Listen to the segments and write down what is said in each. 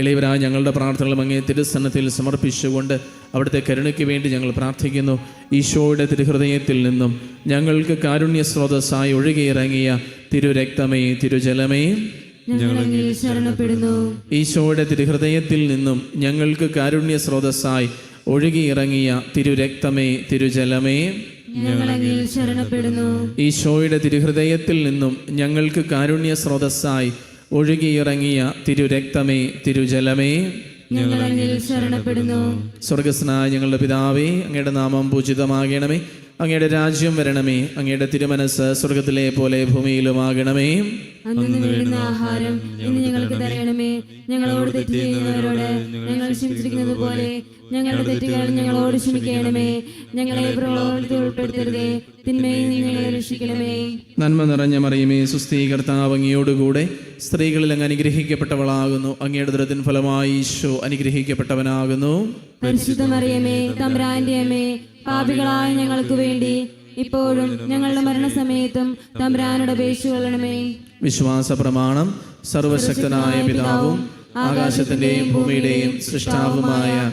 എളിയവരായ ഞങ്ങളുടെ പ്രാർത്ഥനകളും അങ്ങേ തിരുസന്നത്തിൽ സമർപ്പിച്ചുകൊണ്ട് അവിടുത്തെ കരുണയ്ക്ക് വേണ്ടി ഞങ്ങൾ പ്രാർത്ഥിക്കുന്നു. ഈശോയുടെ തിരുഹൃദയത്തിൽ നിന്നും ഞങ്ങൾക്ക് കാരുണ്യ സ്രോതസ്സായി ഒഴുകിയിറങ്ങിയ തിരുരക്തമേ തിരുജലമേ. ഈശോയുടെ തിരുഹൃദയത്തിൽ നിന്നും ഞങ്ങൾക്ക് കാരുണ്യ സ്രോതസ്സായി ഒഴുകിയിറങ്ങിയ തിരുരക്തമേ തിരുജലമേ. ഈശോയുടെ തിരുഹൃദയത്തിൽ നിന്നും ഞങ്ങൾക്ക് കാരുണ്യ സ്രോതസ്സായി ഒഴുകിയിറങ്ങിയ തിരുരക്തമേ തിരുജലമേ. ശരണപ്പെടുന്നു. സ്വർഗസ്നായ ഞങ്ങളുടെ പിതാവേ അങ്ങയുടെ നാമം പൂജിതമാകണമേ. അങ്ങയുടെ രാജ്യം വരണമേ. അങ്ങയുടെ തിരുമനസ് സ്വർഗത്തിലെ പോലെ ഭൂമിയിലുമാകണമേ. ആഹാരം ഞങ്ങൾക്ക് തരണമേ. ഞങ്ങളോട് തെറ്റ് ചെയ്യുന്നവരോട് ഞങ്ങൾ ക്ഷമിച്ചിരിക്കുന്നത് പോലെ ഞങ്ങളുടെ തെറ്റുകൾ ഞങ്ങളോട് ക്ഷമിക്കണമേ. ഞങ്ങളെ പ്രലോഭനത്തിൽ ഉൾപ്പെടുത്തരുതേ. തിന്മയിൽ ഞങ്ങളെ രക്ഷിക്കണമേ. നന്മ നിറഞ്ഞ മറിയുമേ സുസ്ഥീകർത്താവ് അങ്ങയോടുകൂടെ സ്ത്രീകളിൽ അങ്ങ് അനുഗ്രഹിക്കപ്പെട്ടവളാകുന്നു. അങ്ങയുടെ ദുരത്തിൻ ഫലമായി ഈശോ അനുഗ്രഹിക്കപ്പെട്ടവനാകുന്നു. പരിശുദ്ധ മറിയമേ തമ്പ്രാന്റെ അമ്മേ പാപികളായ ഞങ്ങൾക്ക് വേണ്ടി ഇപ്പോഴും ഞങ്ങളുടെ മരണസമയത്തും തമ്പ്രാനോട് അപേക്ഷ കൊള്ളണമേ. വിശ്വാസ പ്രമാണം സർവശക്തനായ പിതാവും ആകാശത്തിന്റെയും ഭൂമിയുടെയും സൃഷ്ടാവുമായ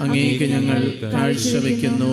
അങ്ങേക്ക് ഞങ്ങൾ കാഴ്ചവെക്കുന്നു.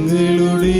ഞങ്ങളുടെ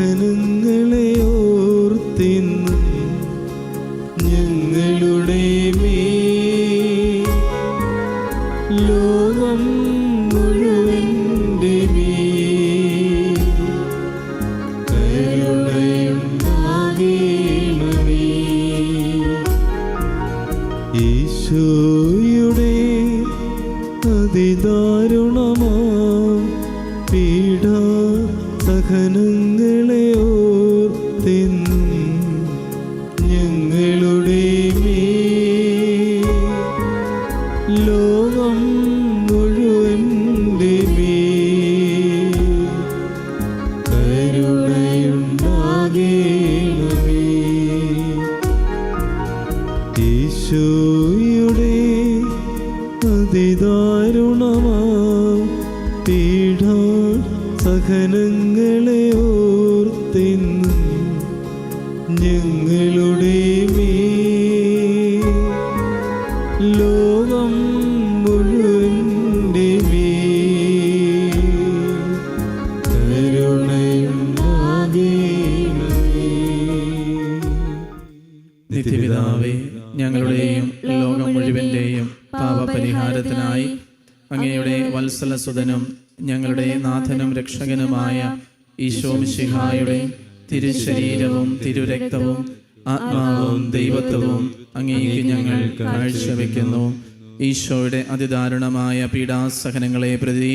സഹനങ്ങളെ ഓർത്തെന്നും ഞങ്ങളുടെ ലോകം മുഴുവന്റെ അതിദാരുണമാം പീഡ സഹനങ്ങളെ സഹനങ്ങളെ ഓർത്തെന്നും ഞങ്ങളുടെ അങ്ങയുടെ വത്സല സുതനും ഞങ്ങളുടെ നാഥനും രക്ഷകനുമായ ഈശോ മിശിഹായുടെ തിരുശരീരവും തിരുരക്തവും ആത്മാവും ദൈവത്വവും അങ്ങേക്ക് ഞങ്ങൾ കാഴ്ചവെക്കുന്നു. ഈശോയുടെ അതിദാരുണമായ പീഡാസഹനങ്ങളെ പ്രതി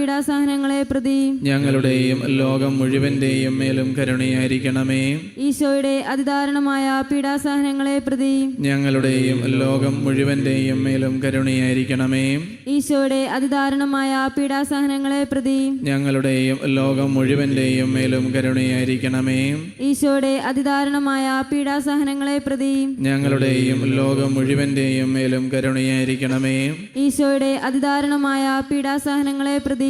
പീഡാസഹനങ്ങളെ പ്രതി ഞങ്ങളുടെയും ലോകം മുഴുവന്റെയും മേലും കരുണയായിരിക്കണമേ. ഈശോയുടെ അതിദാരുണമായ പീഡാസഹനങ്ങളെ പ്രതി ഞങ്ങളുടെയും ലോകം മുഴുവന്റെയും മേലും കരുണയായിരിക്കണമേ. ഈശോയുടെ അതിദാരുണമായ പീഡാസഹനങ്ങളെ പ്രതി ഞങ്ങളുടെയും ലോകം മുഴുവന്റെയും മേലും കരുണയായിരിക്കണമേ. ഈശോയുടെ അതിദാരുണമായ പീഡാസഹനങ്ങളെ പ്രതി ഞങ്ങളുടെയും ലോകം മുഴുവന്റെയും മേലും കരുണയായിരിക്കണമേ. ഈശോയുടെ അതിദാരുണമായ പീഡാസഹനങ്ങളെ പ്രതി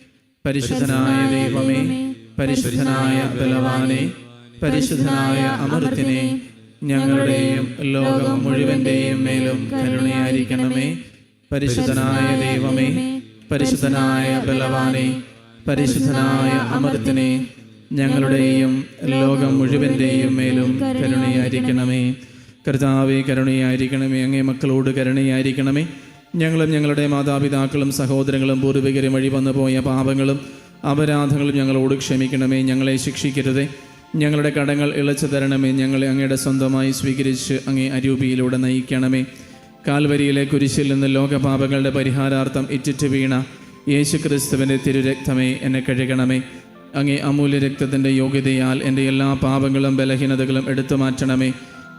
പരിശുദ്ധനായ ദൈവമേ പരിശുദ്ധനായ ബലവാനെ പരിശുദ്ധനായ അമൃത്തിനെ ഞങ്ങളുടെയും ലോകം മുഴുവന്റെയും മേലും കരുണയായിരിക്കണമേ. പരിശുദ്ധനായ ദൈവമേ പരിശുദ്ധനായ ബലവാനെ പരിശുദ്ധനായ അമൃത്തിനെ ഞങ്ങളുടെയും ലോകം മുഴുവന്റെയും മേലും കരുണയായിരിക്കണമേ. കർത്താവെ കരുണയായിരിക്കണമേ അങ്ങേ മക്കളോട് കരുണയായിരിക്കണമേ. ഞങ്ങളും ഞങ്ങളുടെ മാതാപിതാക്കളും സഹോദരങ്ങളും പൂർവികരും വഴി വന്നു പോയ പാപങ്ങളും അപരാധങ്ങളും ഞങ്ങളോട് ക്ഷമിക്കണമേ ഞങ്ങളെ ശിക്ഷിക്കരുതേ. ഞങ്ങളുടെ കടങ്ങൾ ഇളച്ചു തരണമേ ഞങ്ങളെ അങ്ങയുടെ സ്വന്തമായി സ്വീകരിച്ച് അങ്ങേ അരൂപിയിലൂടെ നയിക്കണമേ. കാൽവരിയിലെ കുരിശിൽ നിന്ന് ലോകപാപങ്ങളുടെ പരിഹാരാർത്ഥം ഇറ്റിറ്റ് വീണ യേശു ക്രിസ്തുവിന്റെ തിരുരക്തമേ എന്നെ കഴുകണമേ. അങ്ങേ അമൂല്യ രക്തത്തിന്റെ യോഗ്യതയാൽ എന്റെ എല്ലാ പാപങ്ങളും ബലഹീനതകളും എടുത്തു മാറ്റണമേ.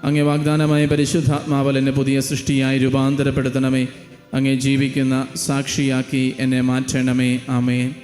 അങ്ങേ വാഗ്ദാനമായ പരിശുദ്ധാത്മാവൽ എന്നെ പുതിയ സൃഷ്ടിയായി രൂപാന്തരപ്പെടുത്തണമേ. അങ്ങേ ജീവിക്കുന്ന സാക്ഷിയാക്കി എന്നെ മാറ്റണമേ. ആമേൻ.